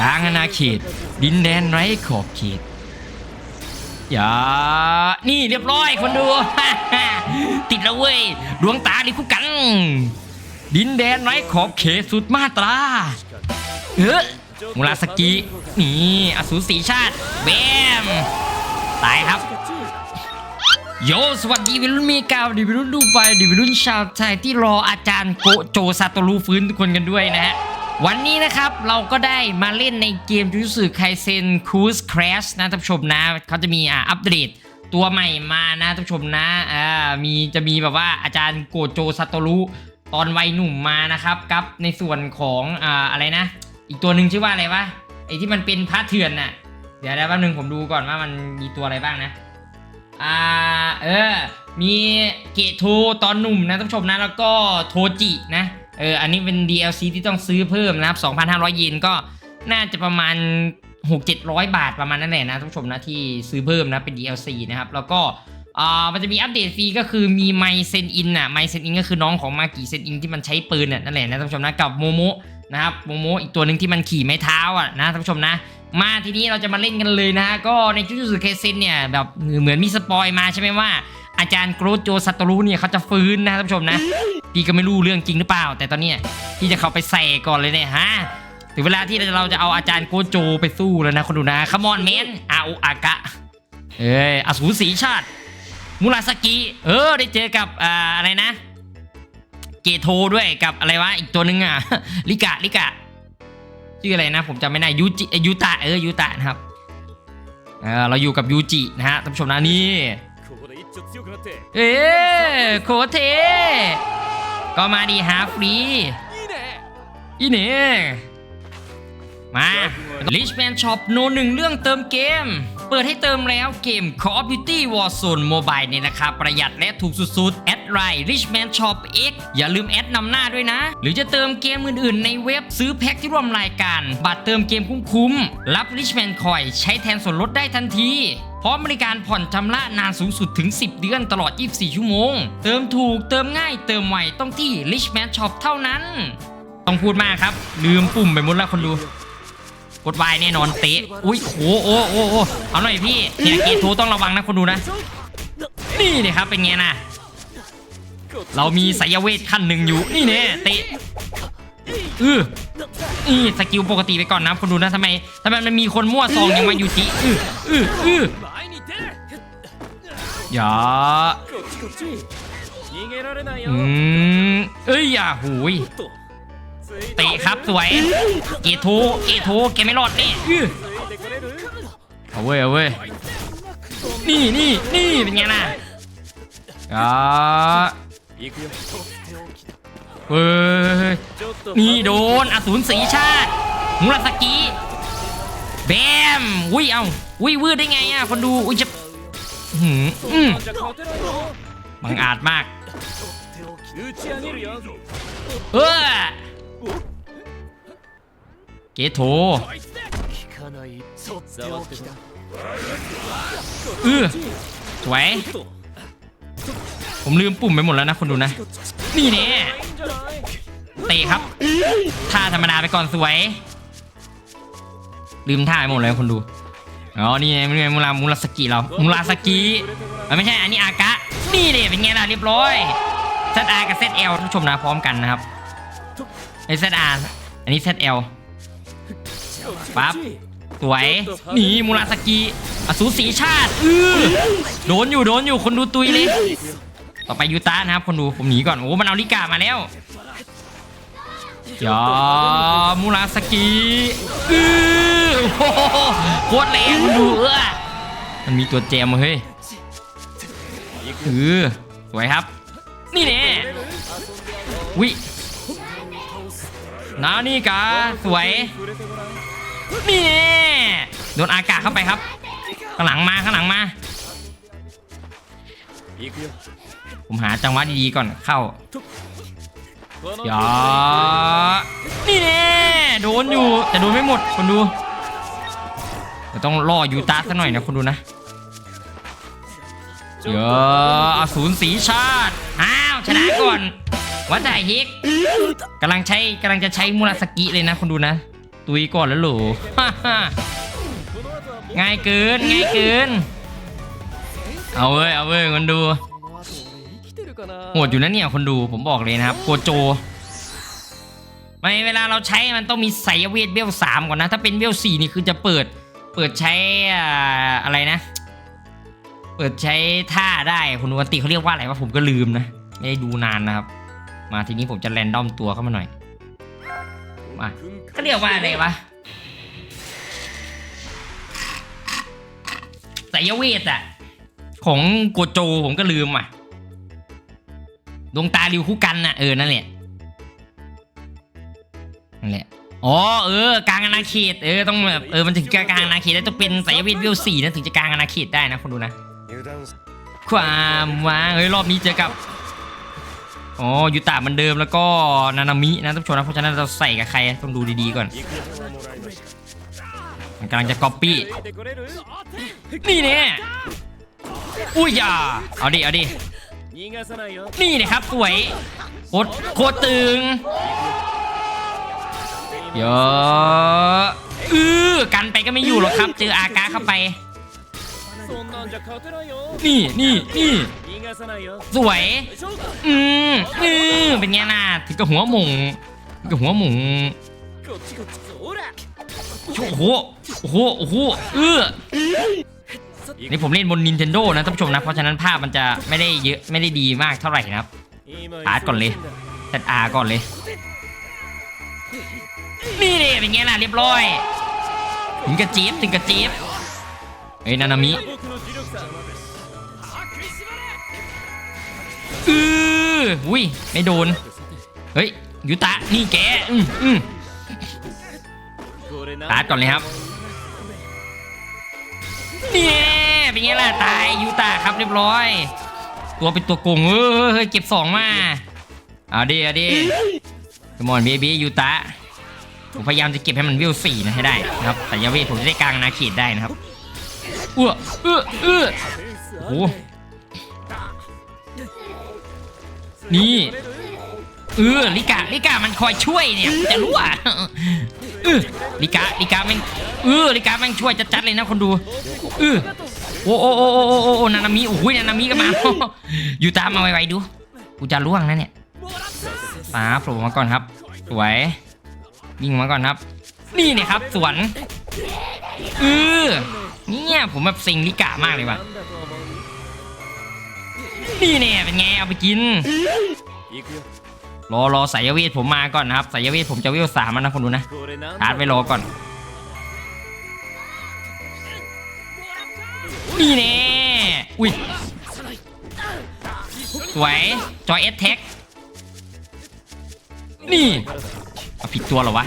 กลางอาณาเขต ดินแดนไร้ขอบเขตอย่า นี่เรียบร้อยคนดู ติดแล้วเว้ย ดวงตาดิคุกัน ดินแดนไร้ขอบเขตสุดมาตรา เออมูราสกินี่อสูรสีชาติแบม ตายครับ โยสวัสดีวิรุณมีกาวดีวิรุณดูไปดีวิรุณชาวไทยที่รออาจารย์โกโจซาโตรูฟื้นทุกคนกันด้วยนะฮะ วันนี้นะครับเราก็ได้มาเล่นในเกมจูสึไคเซนคูสครชนะท่านผู้ชมนะเขาจะมีอ่าอัปเดตตัวใหม่มานะท่านผู้ชมนะอ่ามีจะมีแบบว่าอาจารย์โกโจซาโตรุตอนวัยหนุ่มมานะครับกับในส่วนของอ่าอะไรนะ อีกตัวหนึ่งชื่อว่าอะไรวะไอที่มันเป็นพระเถื่อนน่ะเดี๋ยวแป๊บนึงผมดูก่อนว่ามันมีตัวอะไรบ้างนะอ่าเออมีเกโทตอนหนุ่มนะท่านผู้ชมนะแล้วก็โทจินะ เอออันนี้เป็น DLC ที่ต้องซื้อเพิ่มนะครับ 2,500 เยนก็น่าจะประมาณ 6-700 บาทประมาณนั้นแหละนะท่านผู้ชมนะที่ซื้อเพิ่มนะเป็น DLC นะครับ แล้วก็อ่ามันจะมีอัปเดตฟรีก็คือมีไมเซนอินอะไมเซนอินก็คือน้องของมากิเซนอินที่มันใช้ปืนน่ะนั่นแหละนะท่านผู้ชมนะกับโมโมนะครับโมโมอีกตัวหนึ่งที่มันขี่ไม้เท้าอะนะท่านผู้ชมนะ มาทีนี้เราจะมาเล่นกันเลยนะฮะก็ในจูจูสึเคเซนเนี่ยแบบเหมือนมีสปอยมาใช่ไหมว่า อาจารย์โกรธโจซัตโตรุเนี่ยเขาจะฟื้นนะท่านผู้ชมนะ พี่ก็ไม่รู้เรื่องจริงหรือเปล่า แต่ตอนเนี้ยพี่จะเข้าไปใส่ก่อนเลยเนี่ยฮะถึงเวลาที่เราจะเอาอาจารย์โกโจไปสู้แล้วนะคนดูนะคมอนเมนอาโออากะ เอ้ยอสูรสีชาติ มุราสกิ เออได้เจอกับอ่าอะไรนะ เกโทด้วยกับอะไรวะอีกตัวหนึงอะลิกะลิกะชื่ออะไรนะ ผมจำไม่ได้ยูจิเอ้ยยูตะเออยูตะนะครับเออเราอยู่กับยูจินะฮะท่านผู้ชมนะนี่ เออโคเท ก็มาดีฮาฟรีอีเน่มาลิชแมนช็อปโนหนึ่งเรื่องเติมเกม เปิดให้เติมแล้วเกม Call of Duty Warzone Mobile เนี่ยนะครับ ประหยัดและถูกสุดๆ แอดไลน์ Richman Shop X อย่าลืมแอดนำหน้าด้วยนะ หรือจะเติมเกมอื่นๆ ในเว็บซื้อแพ็คที่ร่วมรายการ บัตรเติมเกมคุ้มๆ รับ Richman Coin ใช้แทนส่วนลดได้ทันที พร้อมบริการผ่อนชำระนานสูงสุดถึง 10 เดือนตลอด 24 ชั่วโมง เติมถูกเติมง่ายเติมไวต้องที่ Rich Man Shop เท่านั้น ต้องพูดมากครับ ลืมปุ่มไปหมดแล้วคนดูกดวายแน่นอนเตะ อุ้ยโหโอ้โอ้โอ้เอาหน่อยพี่เนียกโทต้องระวังนะคนดูนะ นี่เนี่ยครับเป็นไงนะ เรามีสายเวทขั้นหนึ่งอยู่ นี่เนี่ยเตะ อืออือสกิลปกติไปก่อนนะคุณดูนะทำไมทำไมมันมีคนมั่วซองยังมาอยู่จีอืออืออืออย่าอืมเอ้ยอย่าหูยเตะครับสวยกีทูกีทูเกมไม่รอดนี่เอาเว้ยเอาเว้ยนี่นี่นี่เป็นไงนะอ่า เฮ้ยนี่โดนอสูรสีชาติมุราสกิแบมอุ้ยเอาอุ้ยวืดได้ไงอะคนดูอุ้ยจะหืมบังอาจมากเออเกโถเออสวยผมลืมปุ่มไปหมดแล้วนะคนดูนะ นี่เนี่ย เตะครับท่าธรรมดาไปก่อนสวย ลืมท่าไปหมดเลยคนดูอ๋อนี่ไงนี่ไงมูรามูราสกิเรามูราสกิไม่ใช่อันนี้อากะนี่เลยเป็นไงล่ะเรียบร้อยเซตอากับเซตเอลท่านผู้ชมนะพร้อมกันนะครับไอเซตอาอันนี้เซตเอลปั๊บสวยหนีมูราสกิอสูรสีชาติอือโดนอยู่โดนอยู่คนดูตุยเลย ต่อไปยูตะนะครับคนดูผมหนีก่อนโอ้มันเอาลิกามาแล้ว จอมูราสกิอือโอ้โหโคตรแรงดูเออมันมีตัวแจมเฮ้ยอือสวยครับ นี่แน่วิน้านี่กาสวย นี่แน่โดนอากาศเข้าไปครับ ข้างหลังมาข้างหลังมา ผมหาจังหวะดีๆก่อนเข้า อย่านี่แน่โดนอยู่แต่โดนไม่หมดคนดูเดี๋ต้องรออยู่ตาสักหน่อยนะคนดูนะเยอะศูนย์สีชาติอ้าวชนะก่อนวัดใจฮิกกำลังใช้กำลังจะใช้มูราสกิเลยนะคนดูนะ ตุยก่อนแล้วหลูง่ายเกินง่ายเกินเอาเว้ยเอาเว้ยคนดู โหดอยู่นะเนี่ยคนดูผมบอกเลยนะครับโกโจไม่เวลาเราใช้มันต้องมีไสยเวทเวลสามก่อนนะ ถ้าเป็นเวลสี่นี่คือจะเปิด เปิดใช้อะไรนะ เปิดใช้ท่าได้คุณดูวันติเขาเรียกว่าอะไรวะผมก็ลืมนะ ไม่ได้ดูนานนะครับ มาทีนี้ผมจะแรนดอมตัวเข้ามาหน่อยมาเขาเรียกว่าอะไรวะไสยเวทอะของโกโจผมก็ลืมอะ ดวงตาริวคู่กันน่ะเออนั่นแหละนั่นแหละอ๋อเออกลางอาณาเขตเออต้องแบบเออมันถึงกลางอาณาเขตได้ต้องเป็นสายเวทเวลสี่นะถึงจะกลางอาณาเขตได้นะคนดูนะความว่าเฮ้ยรอบนี้เจอกับอ๋อยูตาเหมือนเดิมแล้วก็นานามินะท่านผู้ชมนะเพราะฉะนั้นเราใส่กับใครต้องดูดีๆก่อนกำลังจะก๊อปปี้นี่เนี่ยอุ้ยอย่าเอาดิเอาดิ นี่นะครับสวยโคตรโคตรตึงเยอะเออกันไปก็ไม่อยู่หรอกครับ เจออากาเข้าไป นี่นี่นี่สวย อืมอือเป็นไงน่าก็หัวหมุงก็หัวหมุงโอ้โหโอ้โหโอ้โหเออ นี่ผมเล่นบน Nintendo นะท่านผู้ชมนะ เพราะฉะนั้นภาพมันจะไม่ได้เยอะไม่ได้ดีมากเท่าไหร่นะครับอาร์ตก่อนเลยจัดอาร์ก่อนเลย นี่เลยเป็นไงล่ะเรียบร้อย ถึงกระจีบถึงกระจีบเฮ้ยนานามิอืออุ้ยไม่โดน เฮ้ยยูตะนี่แกอืมอืมตัดก่อนเลยครับนี่ เป็นไงล่ะตายยูตาครับเรียบร้อย ตัวเป็นตัวโกงเออเฮ้ยเก็บสองมาเอาดีเอาดีสมอนเบบียูตาผมพยายามจะเก็บให้มันวิวสี่นะให้ได้นะครับแต่ยาเวทผมจะได้กลางนาขีดได้นะครับอื้วเออเออโอ้โหนี่เออลิกาลิกามันคอยช่วยเนี่ยจะรู้อะเออลิกาลิกาแม่งเออลิกาแม่งช่วยจัดๆเลยนะคนดูเออ อ้โอ้โอ้โอ้โอ้โอ้นานามิโอ้ยนานามิก็มา อยู่ตามมาไวๆดู กูจะล่วงนะเนี่ยป้าโผล่มาก่อนครับ สวยยิงมาก่อนครับ นี่เนี่ยครับ สวนเออเนี่ยผมแบบสิงลิกะมากเลยว่ะนี่เนี่ยเป็นไงเอาไปกิน รอรอสายเวทผมมาก่อนนะครับสายเวทผมจะวิวสามนะคนดูนะชาร์จไปรอก่อน นี่แน่อุ้ยสวยจอยเอสแท็กนี่เาผิดตัวหรอวะ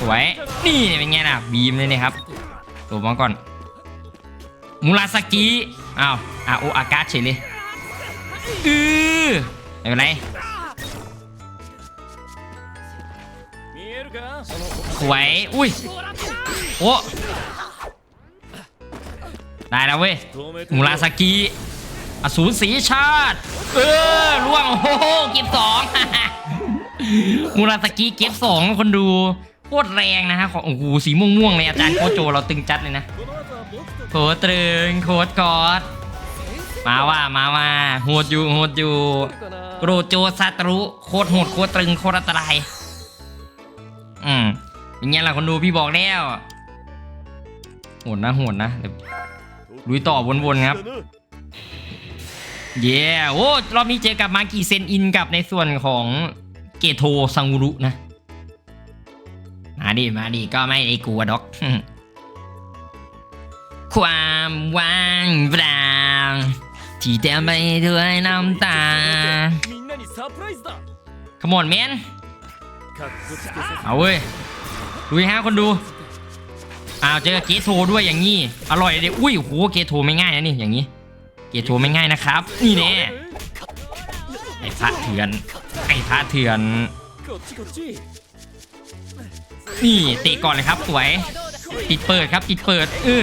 สวยนี่เป็นไงนะบีมเลยนะครับตัวมังก่อนมูลาสกิอ้าวอาโออากาศเฉยเลยอือไม่เป็นไรสวยอุ้ยโอ้ ได้แล้วเว้ยมูราสากิอสูรสีชาติ เออล่วงโอ้โหเก็บสองมูราสากิเก็บสองคนดูโคตรแรงนะฮะของโอ้โหสีม่วงๆเลยอาจารย์โคโจเราตึงจัดเลยนะโคตรึงโคตรกอดมาว่ามาว่าโหดอยู่โหดอยู่โกรโจซาตรุโคตรโหดโคตรตรึงโคตรอันตรายอืมเป็นไงล่ะคนดูพี่บอกแล้วโหดนะโหดนะเดี๋ยว ลุยต่อวนๆครับเย้โอ้รอบนี้เจอกับมากี่เซนอินกับในส่วนของเกโทซังรุนะ มาดิมาดิก็ไม่ได้กลัวด็อก ความว่างเปล่าที่เต็มไปด้วยน้ำตาขมอนแมนเอาเว้ยดูฮะคนดู อ้าวเจอเกโทด้วยอย่างนี้ อร่อยเลยอุ้ยโหเกโทไม่ง่ายนะนี่อย่างนี้ เกโทไม่ง่ายนะครับ นี่แน่ไอ้พระเถื่อนไอ้พระเถื่อนนี่ตีก่อนเลยครับสวยติดเปิดครับติดเปิดเออ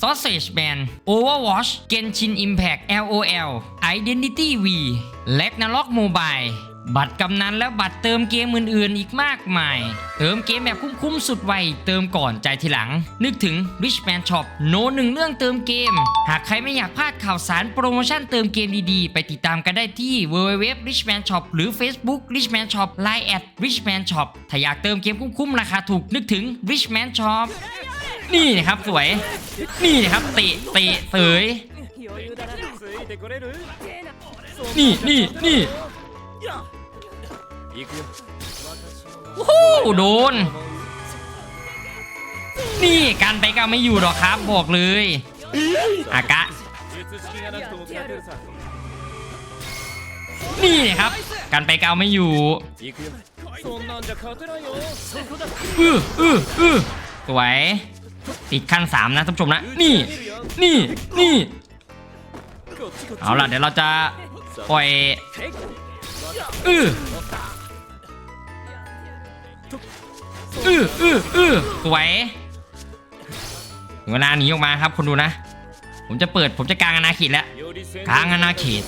Sausage Band Overwatch Genshin Impact LOL Identity V Ragnarok Mobile บัตรกำนันและบัตรเติมเกมอื่นๆ อีกมากมาย เติมเกมแบบคุ้มๆ สุดไว เติมก่อนใจทีหลัง นึกถึง Richman Shop โนหนึ่งเรื่องเติมเกม หากใครไม่อยากพลาดข่าวสารโปรโมชั่นเติมเกมดีๆ ไปติดตามกันได้ที่ www richman shop หรือ Facebook richman shop line at richman shop ถ้าอยากเติมเกมคุ้มๆ ราคาถูกนึกถึง richman shop นี่นะครับสวย นี่นะครับเตะเตะเสยนี่นี่นี่โอ้าวโดน นี่การไปก็ไม่อยู่หรอกครับบอกเลยอากะ นี่นะครับ การไปก็ไม่อยู่อืออืออือสวย ติดขั้นสามนะท่านผู้ชมนะ นี่ นี่ นี่ เอาล่ะ เดี๋ยวเราจะปล่อยอื้อเอืออืออือสวยเวลาหนีออกมาครับคุณดูนะ ผมจะเปิดผมจะกลางอาณาเตแล้วกลางอาณาเต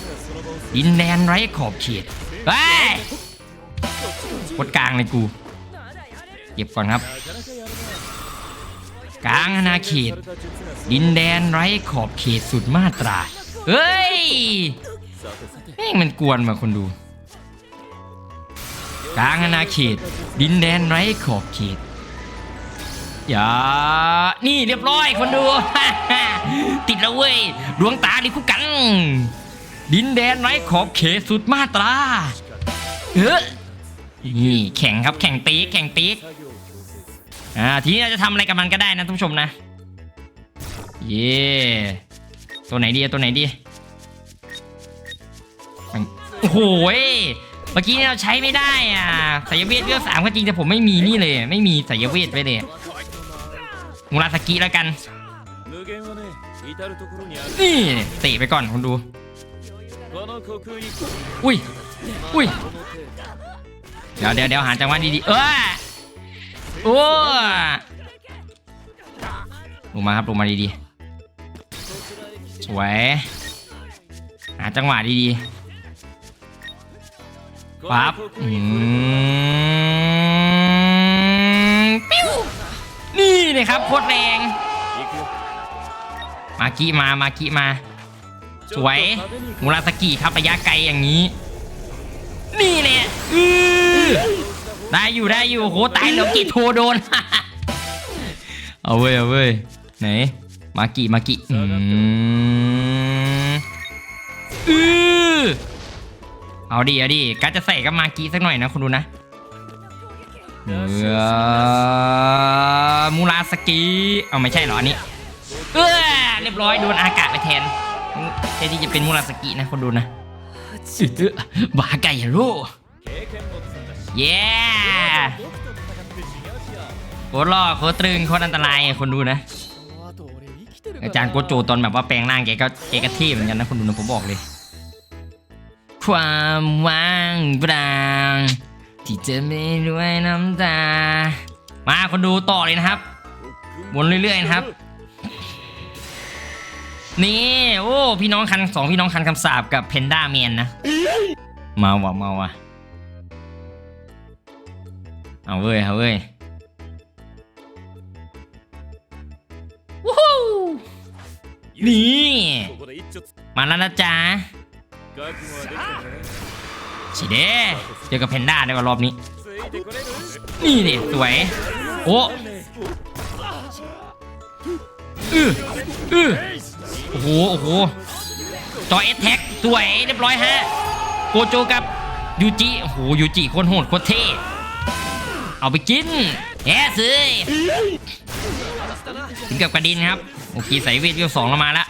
ดินแดนไร้ขอบเขตไปกดกลางเลยกู เก็บก่อนครับ กลางอาณาเขต ดินแดนไร้ขอบเขตสุดมาตรา เฮ้ยแม่งมันกวนมาคนดู กลางอาณาเขต ดินแดนไร้ขอบเขตอย่า นี่เรียบร้อยคนดู ติดแล้วเว้ย ดวงตาดิคุกัน ดินแดนไร้ขอบเขตสุดมาตรา เออนี่แข่งครับแข่งตีแข่งตี่าทีนี้เราจะทำอะไรกับมันก็ได้นะท่านผู้ชมนะ เย่ตัวไหนดีตัวไหนดีโอ้โหเมื่อกี้เนี่เราใช้ไม่ได้อะสายเวทเลือดสามก็จริงแต่ผมไม่มีนี่เลย ไม่มีสายเวทไว้เลยมูราสกิแล้วกันนี่เตะไปก่อนคุณดู อุ้ย อุ้ย เดี๋ยวเดี๋ยวเดี๋ยวหาจังหวะดีๆ เออ โอ้ลงมาครับลงมาดีๆ สวยหาจังหวะดีๆปั๊บปิ้ว นี่เลยครับโคตรแรง มากิมา มากิมา สวยมูราสกิครับระยะไกลอย่างนี้ นี่เลยอือ ได้อยู่ได้อยู่โหตายแล้วกี่โทโดน เอาเว้ยเอาเว้ยไหนมากี่มากิอืมอือเอาดิเอาดิก็จะใส่กับมากี่สักหน่อยนะคุณดูนะเออมูราสกีเอาไม่ใช่หรออันนี้เออเรียบร้อยโดนอากาศไปแทนแทนที่จะเป็นมูราสกีนะคุณดูนะบาไก่ฮารุเย้ โคตรล่อโคตรตรึงโคตรอันตรายคนดูนะ อาจารย์โกโจตอนแบบว่าแปลงร่างแกก็แกก็ที่เหมือนกันนะคนดูนะผมบอกเลย ความว่างเปล่าที่จะไมีด้วยน้ำตา มาคนดูต่อเลยนะครับวนเรื่อยๆนะครับ นี่โอ้พี่น้องคันสองพี่น้องคันคำสาบกับเพนด้าเมียนนะ มาว่ะมาว่ะ เอาเว้ยเอาเว้ยว้าวนี่มาแล้วนะจ๊ะสิเด้เจอกับเพนด้าได้ว่ารอบนี้ นี่เนี่สวย โอ้อืออือโอ้โห โอ้โห จอเอสแท็กสวยเรียบร้อยฮะ โกโจกับยูจิ โอ้โห ยูจิโคตรโหดโคตรเท่ เอาไปกินแย่สิถึงกับกระดินครับ โอเคใส่เวทยกสองเรามาละ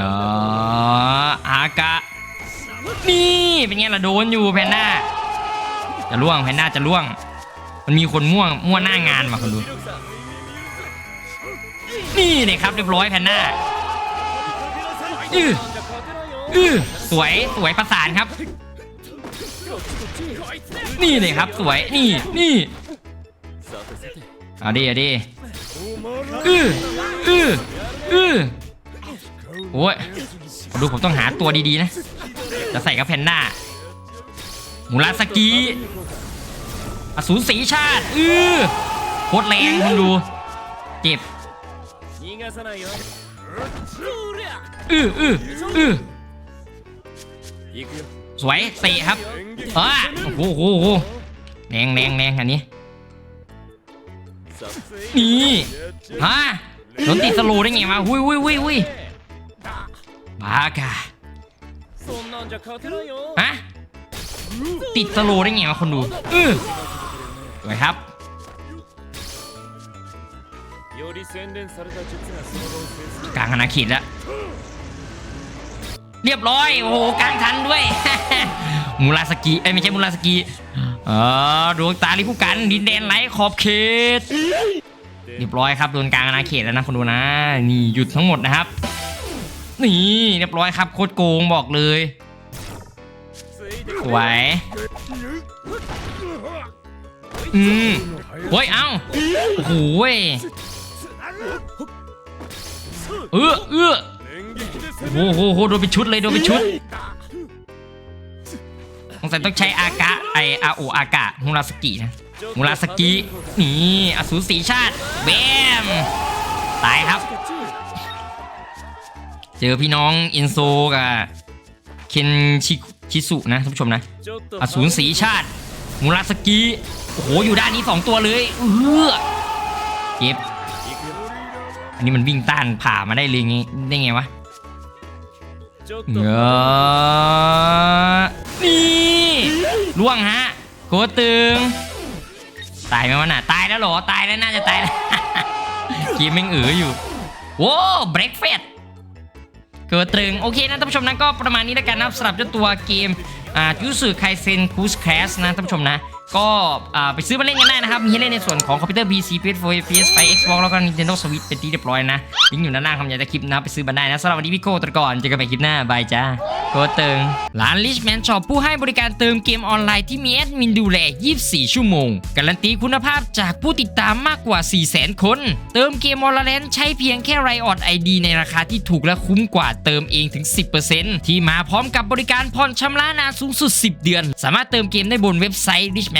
ยออากะ นี่เป็นไงล่ะโดนอยู่แพนด้า จะล่วงแพนด้าจะล่วง มันมีคนม่วงม่วงหน้างานมาคนดูนี่เลยครับเรียบร้อยแพนด้าอืออสวยสวยประสานครับ นี่เลยครับสวยนี่นี่เอาดีเอาดีอืออืออือโอ้ยดูผมต้องหาตัวดีๆนะ จะใส่กับแพนด้ามูลาสกีอสูรสีชาติ อือโคตรแรงมึงดู เจ็บอืออืออือ สวยเตะครับอ้าโอ้โหแรงแรงแรงอันนี้ นี่ฮะโดนตีสโลได้ไงมาหุยหุยหุยหุ้ยบากาฮะติดสโลได้ไงวะคนดูเออสวยครับกลางอาณาเขตแล้ว เรียบร้อย โอ้โหกลางทันด้วย มูลาสกีเอ้ยไม่ใช่มูลาสกีเออดวงตาลิผู้กันดินแดนไร้ขอบเขต เรียบร้อยครับโดนกลางอาณาเขตแล้วนะคนดูนะ นี่หยุดทั้งหมดนะครับ นี่เรียบร้อยครับโคตรโกงบอกเลยไหวอืมโอ้ย เอ้าโอ้ยเออเออ โอ้โหโดนไปชุดเลยโดนไปชุดสงสัยต้องใช้อากะไออาโออากะมูราสกินะมูราสกินี่อสูรสีชาติเบมตายครับ เจอพี่น้องอินโซกับเคนชิชิสุนะท่านผู้ชมนะอสูรสีชาติมูราสกิโอ้โหอยู่ด้านนี้ 2 ตัวเลยเออเก็บอันนี้มันวิ่งต้านผ่ามาได้เลยงี้ได้ไงวะ เออนี่ล่วงฮะโกตึง ตายไหมวะน่ะ ตายแล้วหรอ ตายแล้วน่าจะตายแล้วกีมยังเอ๋ออยู่โว้เบรกเฟสเกิดตรึง โอเคนะท่านผู้ชมนะก็ประมาณนี้แล้วกันนะสำหรับเจ้าตัวเกมอ่าจูสึไคเซนคูสแคสนะท่านผู้ชมนะ ก็ไปซื้อมาเล่นกันได้นะครับ มีให้เล่นในส่วนของคอมพิวเตอร์ PC PS4 PS5 Xbox แล้วก็ Nintendo Switch เป็นที่เรียบร้อยนะลิงก์อยู่ด้านล่างคำอยากจะคลิปนะไปซื้อมาได้นะสำหรับวันนี้พี่โก้ตะก่อนเจอกันใหม่คลิปหน้าบายจ้าโกเติงร้าน Richman Shop ผู้ให้บริการเติมเกมออนไลน์ที่มีแอดมินดูแล 24 ชั่วโมง การันตีคุณภาพจากผู้ติดตามมากกว่า 400,000 คน เติมเกมออนไลน์ใช้เพียงแค่ไรออดไอดีในราคาที่ถูกและคุ้มกว่าเติมเองถึง 10%ที่มาพร้อมกับบริการผ่อนชำระนานสูงสุด 10 เดือน สามารถเติมเกมได้บนเว็บไซต์ Richman